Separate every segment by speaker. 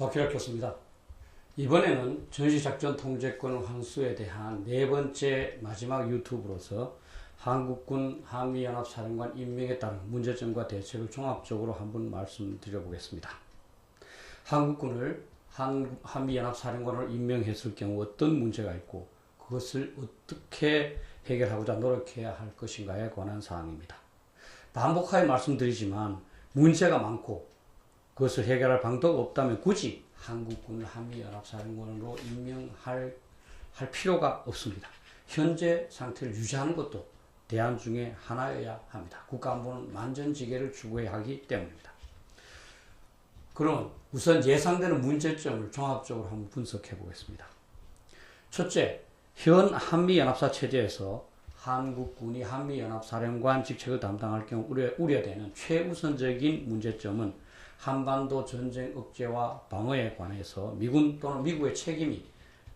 Speaker 1: 박희락 교수입니다. 이번에는 전시작전 통제권 환수에 대한 네 번째 마지막 유튜브로서 한국군 한미연합사령관 임명에 따른 문제점과 대책을 종합적으로 한번 말씀드려보겠습니다. 한국군을 한, 한미연합사령관을 임명했을 경우 어떤 문제가 있고 그것을 어떻게 해결하고자 노력해야 할 것인가에 관한 사항입니다. 반복하여 말씀드리지만 문제가 많고 그것을 해결할 방도가 없다면 굳이 한국군을 한미연합사령관으로 임명할 할 필요가 없습니다. 현재 상태를 유지하는 것도 대안 중에 하나여야 합니다. 국가안보는 만전지계를 추구해야 하기 때문입니다. 그럼 우선 예상되는 문제점을 종합적으로 한번 분석해 보겠습니다. 첫째, 현 한미연합사 체제에서 한국군이 한미연합사령관 직책을 담당할 경우 우려, 우려되는 최우선적인 문제점은 한반도 전쟁 억제와 방어에 관해서 미군 또는 미국의 책임이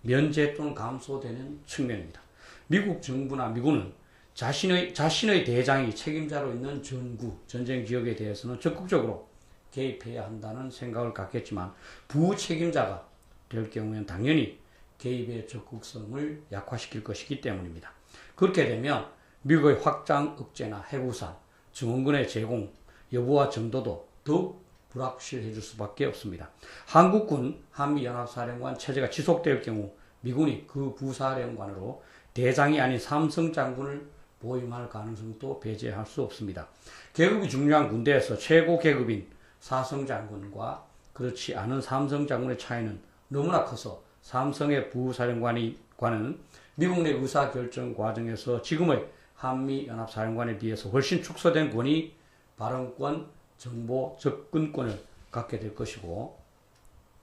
Speaker 1: 면제 또는 감소되는 측면입니다. 미국 정부나 미군은 자신의, 자신의 대장이 책임자로 있는 전구, 전쟁 지역에 대해서는 적극적으로 개입해야 한다는 생각을 갖겠지만 부책임자가 될 경우에는 당연히 개입의 적극성을 약화시킬 것이기 때문입니다. 그렇게 되면 미국의 확장 억제나 해구산, 증원군의 제공 여부와 정도도 더욱 불확실해질 수밖에 없습니다. 한국군 한미연합사령관 체제가 지속될 경우 미군이 그 부사령관으로 대장이 아닌 삼성 장군을 보임할 가능성도 배제할 수 없습니다. 계급이 중요한 군대에서 최고 계급인 사성 장군과 그렇지 않은 삼성 장군의 차이는 너무나 커서 삼성의 부사령관이 관은 미국 내 의사 결정 과정에서 지금의 한미 연합 사령관에 비해서 훨씬 축소된 권위, 발언권, 정보 접근권을 갖게 될 것이고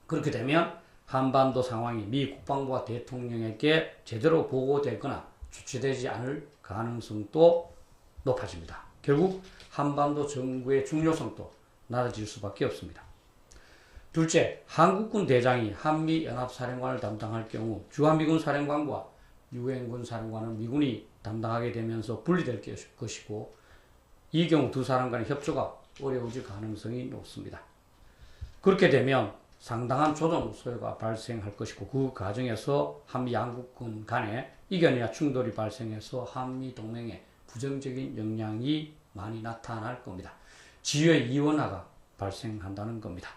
Speaker 1: 그렇게 되면 한반도 상황이 미 국방부와 대통령에게 제대로 보고되거나 주최되지 않을 가능성도 높아집니다. 결국 한반도 정부의 중요성도 낮아질 수밖에 없습니다. 둘째, 한국군 대장이 한미연합사령관을 담당할 경우 주한미군 사령관과 유엔군 사령관은 미군이 담당하게 되면서 분리될 것이고 이 경우 두 사람 간의 협조가 어려워질 가능성이 높습니다. 그렇게 되면 상당한 조정 소요가 발생할 것이고 그 과정에서 한미 양국군 간의 이견이나 충돌이 발생해서 한미 동맹에 부정적인 영향이 많이 나타날 겁니다. 지휘의 이원화가 발생한다는 겁니다.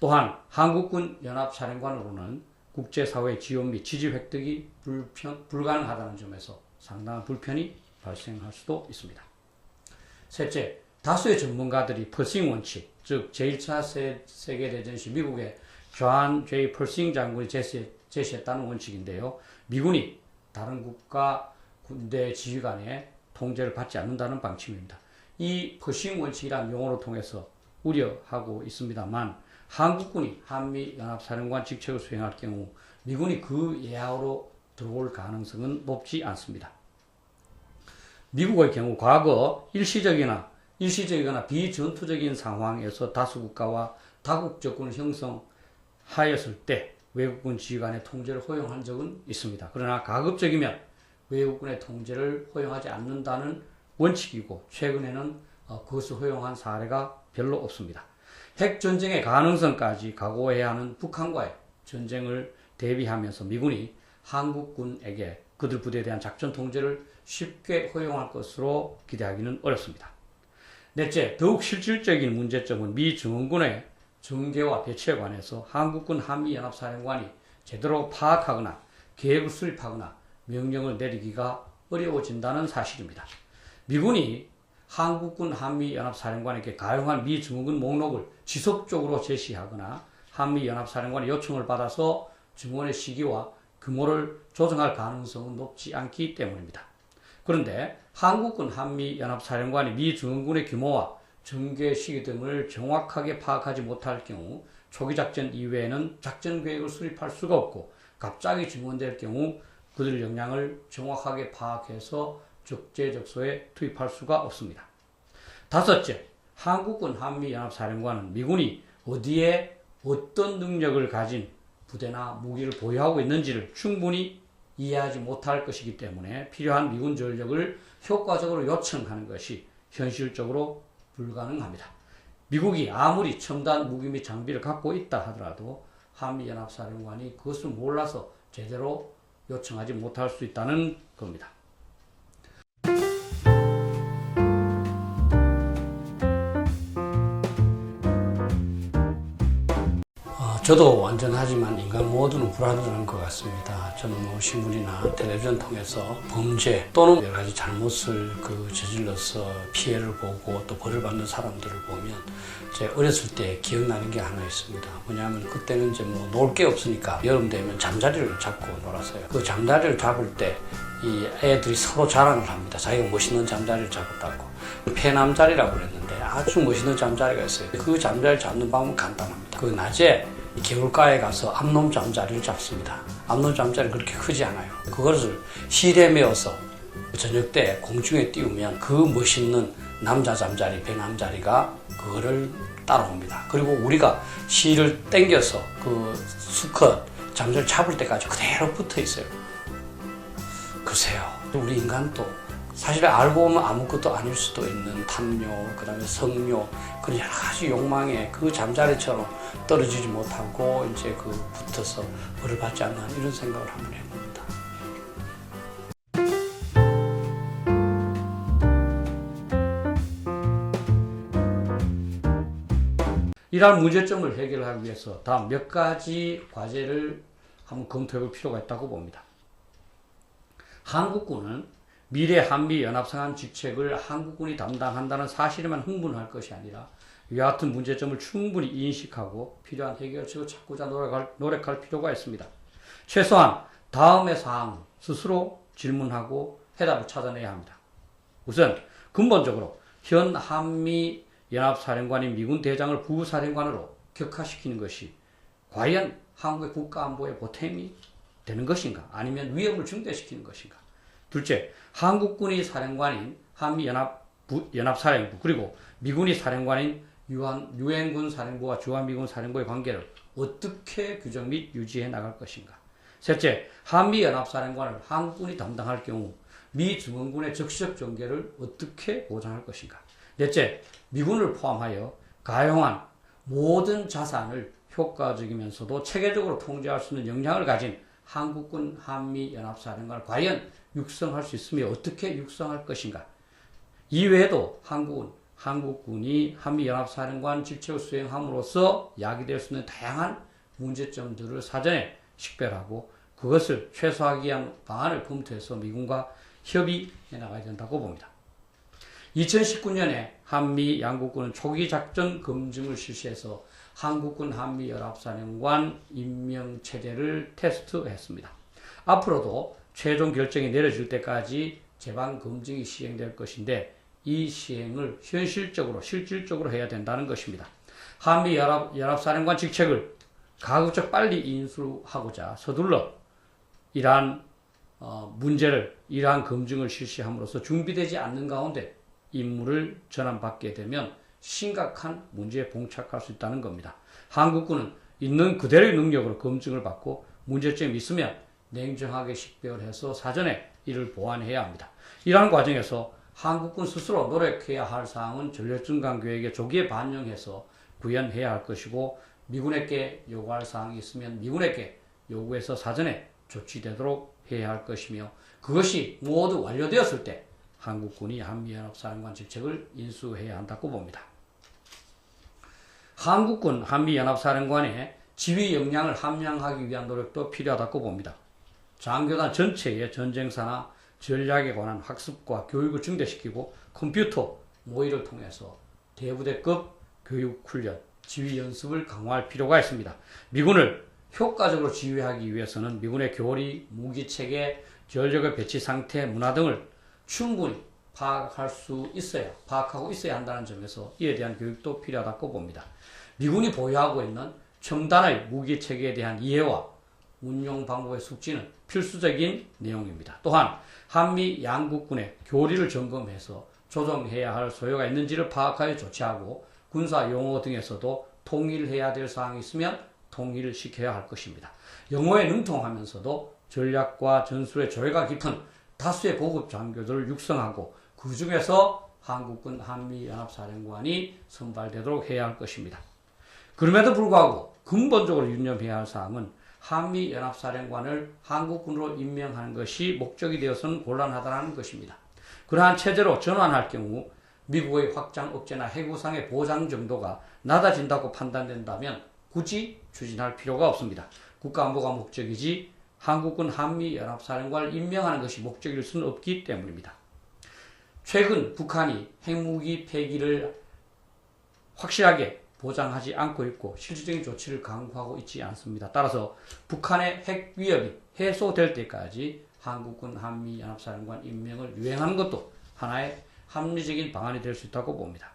Speaker 1: 또한 한국군 연합사령관으로는 국제사회 지원 및 지지 획득이 불편, 불가능하다는 점에서 상당한 불편이 발생할 수도 있습니다. 셋째, 다수의 전문가들이 퍼싱 원칙, 즉 제1차 세계대전 시 미국의 존 제이 퍼싱 장군이 제시, 제시했다는 원칙인데요. 미군이 다른 국가 군대 지휘관의 통제를 받지 않는다는 방침입니다. 이 퍼싱 원칙이라는 용어를 통해서 우려하고 있습니다만 한국군이 한미연합사령관 직책을 수행할 경우 미군이 그 예하로 들어올 가능성은 높지 않습니다. 미국의 경우 과거 일시적이나 일시적이거나 비전투적인 상황에서 다수 국가와 다국 적군을 형성하였을 때 외국군 지휘관의 통제를 허용한 적은 있습니다. 그러나 가급적이면 외국군의 통제를 허용하지 않는다는 원칙이고 최근에는 어, 그것을 허용한 사례가 별로 없습니다. 핵 전쟁의 가능성까지 각오해야 하는 북한과의 전쟁을 대비하면서 미군이 한국군에게 그들 부대에 대한 작전 통제를 쉽게 허용할 것으로 기대하기는 어렵습니다. 넷째, 더욱 실질적인 문제점은 미 증원군의 전개와 배치에 관해서 한국군 한미연합사령관이 제대로 파악하거나 계획을 수립하거나 명령을 내리기가 어려워진다는 사실입니다. 미군이 한국군 한미연합사령관에게 가용한 미 증원군 목록을 지속적으로 제시하거나 한미연합사령관의 요청을 받아서 증원의 시기와 규모를 조정할 가능성은 높지 않기 때문입니다. 그런데 한국군 한미연합사령관이 미 증원군의 규모와 전개 시기 등을 정확하게 파악하지 못할 경우 초기 작전 이외에는 작전 계획을 수립할 수가 없고 갑자기 증원될 경우 그들 역량을 정확하게 파악해서 적재적소에 투입할 수가 없습니다. 다섯째, 한국군 한미연합사령관은 미군이 어디에 어떤 능력을 가진 부대나 무기를 보유하고 있는지를 충분히 이해하지 못할 것이기 때문에 필요한 미군 전력을 효과적으로 요청하는 것이 현실적으로 불가능합니다. 미국이 아무리 첨단 무기 및 장비를 갖고 있다 하더라도 한미연합사령관이 그것을 몰라서 제대로 요청하지 못할 수 있다는 겁니다. 저도 완전하지만 인간 모두는 불안한 것 같습니다. 저는 뭐 신문이나 텔레비전 통해서 범죄 또는 여러 가지 잘못을 그 저질러서 피해를 보고 또 벌을 받는 사람들을 보면 제 어렸을 때 기억나는 게 하나 있습니다. 뭐냐면 그때는 이제 뭐 놀 게 없으니까 여름 되면 잠자리를 잡고 놀았어요. 그 잠자리를 잡을 때 이 애들이 서로 자랑을 합니다. 자기가 멋있는 잠자리를 잡았다고. 폐남자리라고 그랬는데 아주 멋있는 잠자리가 있어요. 그 잠자리를 잡는 방법은 간단합니다. 그 낮에 이 개울가에 가서 암놈 잠자리를 잡습니다. 암놈 잠자리 그렇게 크지 않아요. 그것을 실에 메어서 저녁 때 공중에 띄우면 그 멋있는 남자 잠자리, 배남자리가 그거를 따라옵니다. 그리고 우리가 실을 땡겨서 그 수컷 잠자리 잡을 때까지 그대로 붙어 있어요. 글쎄요. 우리 인간도 사실 알고 보면 아무것도 아닐 수도 있는 탐욕, 그 다음에 성욕, 그런 여러 가지 욕망에 그 잠자리처럼 떨어지지 못하고 이제 그 붙어서 벌을 받지 않나 이런 생각을 한번 해봅니다. 이러한 문제점을 해결하기 위해서 다음 몇 가지 과제를 한번 검토해 볼 필요가 있다고 봅니다. 한국군은 미래 한미 연합상한 직책을 한국군이 담당한다는 사실에만 흥분할 것이 아니라 이와 같은 문제점을 충분히 인식하고 필요한 해결책을 찾고자 노력할, 노력할 필요가 있습니다. 최소한 다음의 사항 스스로 질문하고 해답을 찾아내야 합니다. 우선 근본적으로 현 한미 연합사령관인 미군 대장을 부사령관으로 격화시키는 것이 과연 한국의 국가안보에 보탬이 되는 것인가? 아니면 위협을 증대시키는 것인가? 둘째, 한국군이 사령관인 한미연합 연합사령부 그리고 미군이 사령관인 유한, 유엔군 사령부와 주한미군 사령부의 관계를 어떻게 규정 및 유지해 나갈 것인가? 셋째, 한미연합사령관을 한국군이 담당할 경우 미 주권군의 적시적 전개를 어떻게 보장할 것인가? 넷째, 미군을 포함하여 가용한 모든 자산을 효과적이면서도 체계적으로 통제할 수 있는 역량을 가진 한국군 한미연합사령관을 과연 육성할 수 있으며 어떻게 육성할 것인가? 이외에도 한국은 한국군이 한미연합사령관 직책을 수행함으로써 야기될 수 있는 다양한 문제점들을 사전에 식별하고 그것을 최소화하기 위한 방안을 검토해서 미군과 협의해 나가야 된다고 봅니다. 2019년에 한미 양국군은 초기 작전 검증을 실시해서 한국군 한미연합사령관 임명 체제를 테스트했습니다. 앞으로도 최종 결정이 내려질 때까지 재반 검증이 시행될 것인데 이 시행을 현실적으로 실질적으로 해야 된다는 것입니다. 한미 연합, 연합사령관 직책을 가급적 빨리 인수하고자 서둘러 이러한 어, 문제를 이러한 검증을 실시함으로써 준비되지 않는 가운데 임무를 전환받게 되면 심각한 문제에 봉착할 수 있다는 겁니다. 한국군은 있는 그대로의 능력으로 검증을 받고 문제점이 있으면 냉정하게 식별해서 사전에 이를 보완해야 합니다. 이러한 과정에서 한국군 스스로 노력해야 할 사항은 전력증강 계획에 조기에 반영해서 구현해야 할 것이고 미군에게 요구할 사항이 있으면 미군에게 요구해서 사전에 조치되도록 해야 할 것이며 그것이 모두 완료되었을 때 한국군이 한미연합사령관 직책을 인수해야 한다고 봅니다. 한국군 한미연합사령관의 지휘 역량을 함양하기 위한 노력도 필요하다고 봅니다. 장교단 전체의 전쟁사나 전략에 관한 학습과 교육을 증대시키고 컴퓨터 모의를 통해서 대부대급 교육 훈련, 지휘 연습을 강화할 필요가 있습니다. 미군을 효과적으로 지휘하기 위해서는 미군의 교리, 무기 체계, 전력의 배치 상태, 문화 등을 충분히 파악할 수 있어야, 파악하고 있어야 한다는 점에서 이에 대한 교육도 필요하다고 봅니다. 미군이 보유하고 있는 첨단의 무기 체계에 대한 이해와 운용 방법의 숙지는 필수적인 내용입니다. 또한 한미 양국군의 교리를 점검해서 조정해야 할 소요가 있는지를 파악하여 조치하고 군사 용어 등에서도 통일해야 될 사항이 있으면 통일을 시켜야 할 것입니다. 영어에 능통하면서도 전략과 전술의 조예가 깊은 다수의 고급 장교들을 육성하고 그 중에서 한국군 한미연합사령관이 선발되도록 해야 할 것입니다. 그럼에도 불구하고 근본적으로 유념해야 할 사항은 한미연합사령관을 한국군으로 임명하는 것이 목적이 되어서는 곤란하다는 것입니다. 그러한 체제로 전환할 경우 미국의 확장 억제나 해구상의 보장 정도가 낮아진다고 판단된다면 굳이 추진할 필요가 없습니다. 국가안보가 목적이지 한국군 한미연합사령관을 임명하는 것이 목적일 수는 없기 때문입니다. 최근 북한이 핵무기 폐기를 확실하게 보장하지 않고 있고 실질적인 조치를 강구하고 있지 않습니다. 따라서 북한의 핵 위협이 해소될 때까지 한국군 한미연합사령관 임명을 유행하는 것도 하나의 합리적인 방안이 될 수 있다고 봅니다.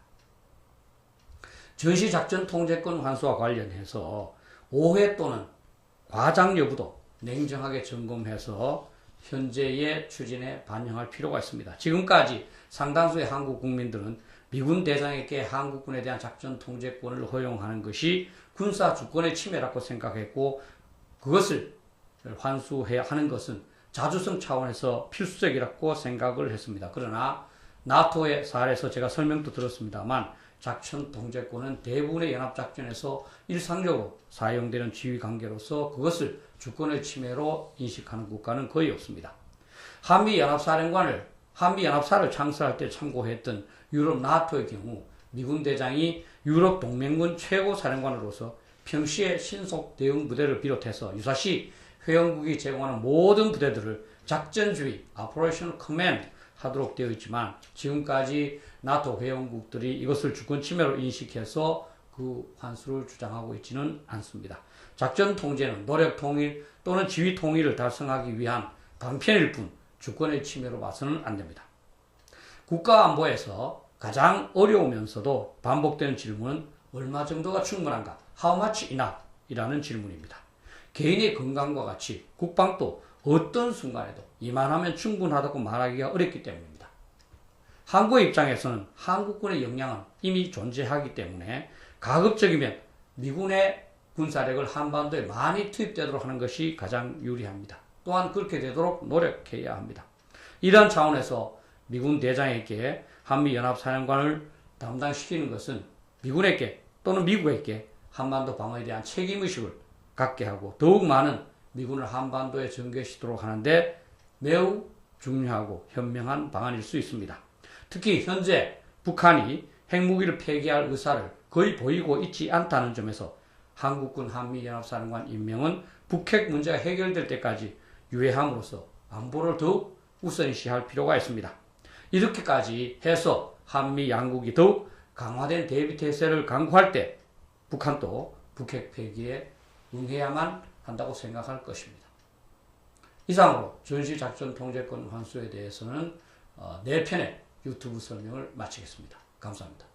Speaker 1: 전시작전 통제권 환수와 관련해서 오해 또는 과장 여부도 냉정하게 점검해서 현재의 추진에 반영할 필요가 있습니다. 지금까지 상당수의 한국 국민들은 미군 대장에게 한국군에 대한 작전 통제권을 허용하는 것이 군사 주권의 침해라고 생각했고 그것을 환수해야 하는 것은 자주성 차원에서 필수적이라고 생각을 했습니다. 그러나 나토의 사례에서 제가 설명도 들었습니다만 작전 통제권은 대부분의 연합작전에서 일상적으로 사용되는 지휘 관계로서 그것을 주권의 침해로 인식하는 국가는 거의 없습니다. 한미연합사령관을 한미연합사를 창설할 때 참고했던 유럽 나토의 경우 미군 대장이 유럽 동맹군 최고 사령관으로서 평시에 신속 대응 부대를 비롯해서 유사시 회원국이 제공하는 모든 부대들을 작전주의 (Operational Command) 하도록 되어 있지만 지금까지 나토 회원국들이 이것을 주권 침해로 인식해서 그 환수를 주장하고 있지는 않습니다. 작전 통제는 노력 통일 또는 지휘 통일을 달성하기 위한 방편일 뿐 주권의 침해로 봐서는 안 됩니다. 국가 안보에서 가장 어려우면서도 반복되는 질문은 얼마 정도가 충분한가? How much enough? 이라는 질문입니다. 개인의 건강과 같이 국방도 어떤 순간에도 이만하면 충분하다고 말하기가 어렵기 때문입니다. 한국의 입장에서는 한국군의 역량은 이미 존재하기 때문에 가급적이면 미군의 군사력을 한반도에 많이 투입되도록 하는 것이 가장 유리합니다. 또한 그렇게 되도록 노력해야 합니다. 이런 차원에서 미군 대장에게 한미연합사령관을 담당시키는 것은 미군에게 또는 미국에게 한반도 방어에 대한 책임의식을 갖게 하고 더욱 많은 미군을 한반도에 전개시도록 하는데 매우 중요하고 현명한 방안일 수 있습니다. 특히 현재 북한이 핵무기를 폐기할 의사를 거의 보이고 있지 않다는 점에서 한국군 한미연합사령관 임명은 북핵 문제가 해결될 때까지 유예함으로써 안보를 더욱 우선시할 필요가 있습니다. 이렇게까지 해서 한미 양국이 더욱 강화된 대비 태세를 강구할 때 북한도 북핵 폐기에 응해야만 한다고 생각할 것입니다. 이상으로 전시작전 통제권 환수에 대해서는 어, 4편의 유튜브 설명을 마치겠습니다. 감사합니다.